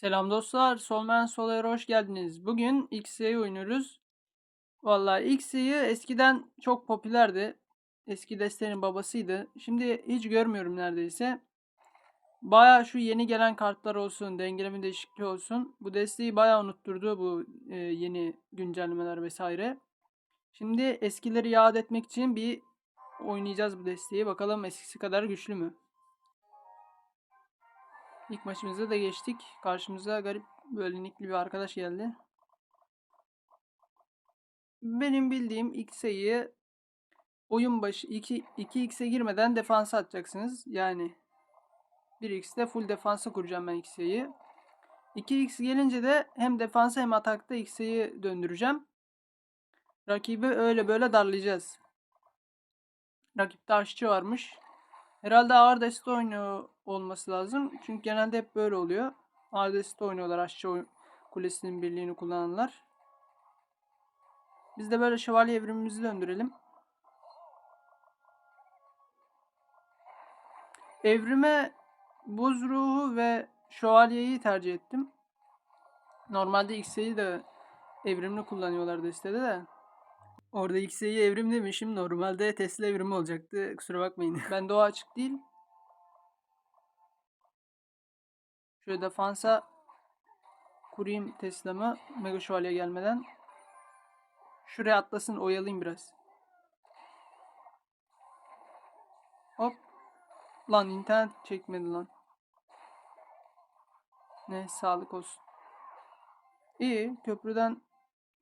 Selam dostlar, Solmen Solar'a hoş geldiniz. Bugün XY'yi oynuyoruz. Vallahi XY eskiden çok popülerdi. Eski destenin babasıydı. Şimdi hiç görmüyorum neredeyse. Baya şu yeni gelen kartlar olsun, dengeleme değişikliği olsun. Bu desteği baya unutturdu bu e, yeni güncellemeler vesaire. Şimdi eskileri yad etmek için bir oynayacağız bu desteği. Bakalım eskisi kadar güçlü mü? İlk maçımıza da geçtik. Karşımıza garip böyle nickli bir arkadaş geldi. Benim bildiğim X'e'yi oyun başı 2 2x'e girmeden defansa atacaksınız. Yani 1x'te full defansa kuracağım ben X'e'yi. 2x gelince de hem defansa hem atakta X'e'yi döndüreceğim. Rakibi öyle böyle darlayacağız. Rakipte aşçı varmış. Herhalde ağır deste oynuyor olması lazım. Çünkü genelde hep böyle oluyor. Ağır deste oynuyorlar oy- kulesinin birliğini kullananlar. Biz de böyle şövalye evrimimizi döndürelim. Evrime buz ruhu ve şövalyeyi tercih ettim. Normalde X'e'yi de evrimli kullanıyorlar destede de. Orada X'e'yi evrim demişim. Normalde Tesla evrimi olacaktı. Kusura bakmayın. ben doğa açık değil. Şöyle defansa kurayım Tesla'mı. Mega Şövalye gelmeden. Şuraya atlasın oyalayayım biraz. Hop. Lan internet çekmedi lan. Ne sağlık olsun. İyi köprüden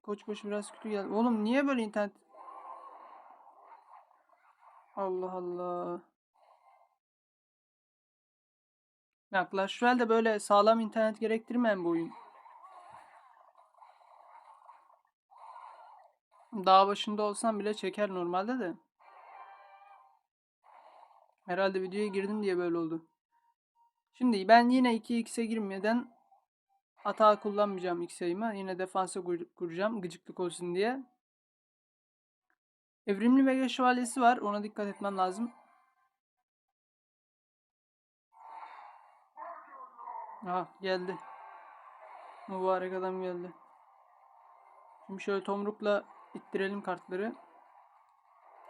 Koçbaşı biraz kötü geldi. Oğlum niye böyle internet? Allah Allah. Ya Clash Royale de böyle sağlam internet gerektirmeyen bir oyun. Dağ başında olsam bile çeker normalde de. Herhalde videoya girdim diye böyle oldu. Şimdi ben yine 2x'e girmeden hata kullanmayacağım sayımı. Yine defansa kur- kuracağım gıcıklık olsun diye. Evrimli Mega Şövalyesi var. Ona dikkat etmem lazım. Aha geldi. Mübarek adam geldi. Şimdi şöyle tomrukla ittirelim kartları.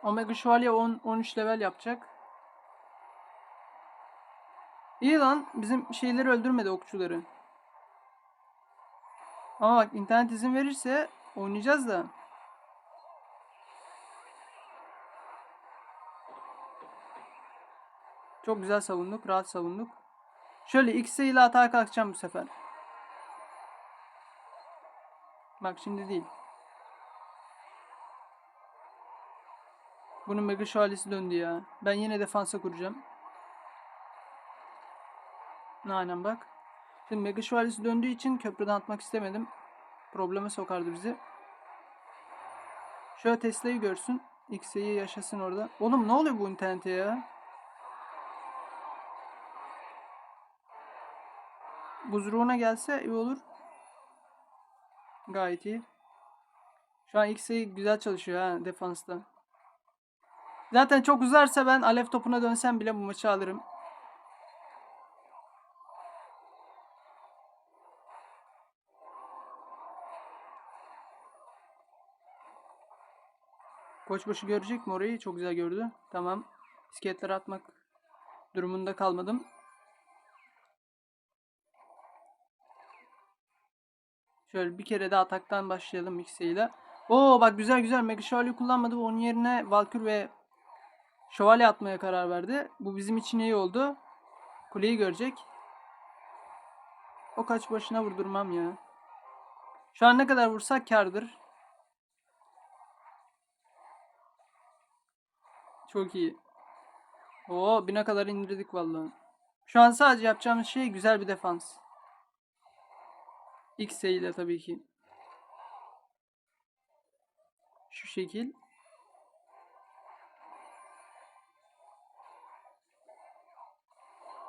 Omega Şövalye 10 13 level yapacak. İyi lan bizim şeyleri öldürmedi okçuları. Ama bak internet izin verirse oynayacağız da. Çok güzel savunduk, rahat savunduk. Şöyle X ile atağa kalkacağım bu sefer. Bak şimdi değil. Bunun mega şövalyesi döndü ya. Ben yine defansa kuracağım. Aynen bak. Şimdi mega şövalyesi döndüğü için köprüden atmak istemedim. Probleme sokardı bizi. Şöyle Tesla'yı görsün. X'yi yaşasın orada. Oğlum ne oluyor bu internete ya? Buzruğuna gelse iyi olur. Gayet iyi. Şu an X'i güzel çalışıyor ha defansta. Zaten çok uzarsa ben alev topuna dönsem bile bu maçı alırım. Koçbaşı görecek mi orayı? Çok güzel gördü. Tamam. İskeletleri atmak durumunda kalmadım. Şöyle bir kere de ataktan başlayalım X'eyle. Oo bak güzel güzel Mega Şövalye kullanmadı. Onun yerine Valkür ve Şövalye atmaya karar verdi. Bu bizim için iyi oldu. Kuleyi görecek. O kaç başına vurdurmam ya. Şu an ne kadar vursak kardır. Çok iyi. Oo bine kadar indirdik vallahi. Şu an sadece yapacağımız şey güzel bir defans. X ile tabii ki. Şu şekil.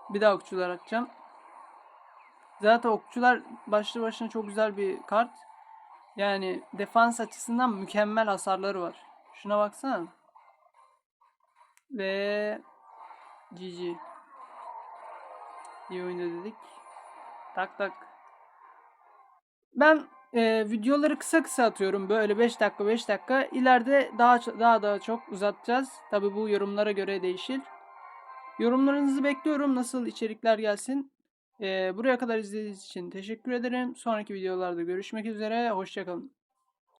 Bir daha okçular atacağım. Zaten okçular başlı başına çok güzel bir kart. Yani defans açısından mükemmel hasarları var. Şuna baksana. Ve GG. İyi oyunda dedik. Tak tak. Ben e, videoları kısa kısa atıyorum böyle 5 dakika 5 dakika. İleride daha daha daha çok uzatacağız. Tabi bu yorumlara göre değişir. Yorumlarınızı bekliyorum. Nasıl içerikler gelsin. E, buraya kadar izlediğiniz için teşekkür ederim. Sonraki videolarda görüşmek üzere. Hoşçakalın.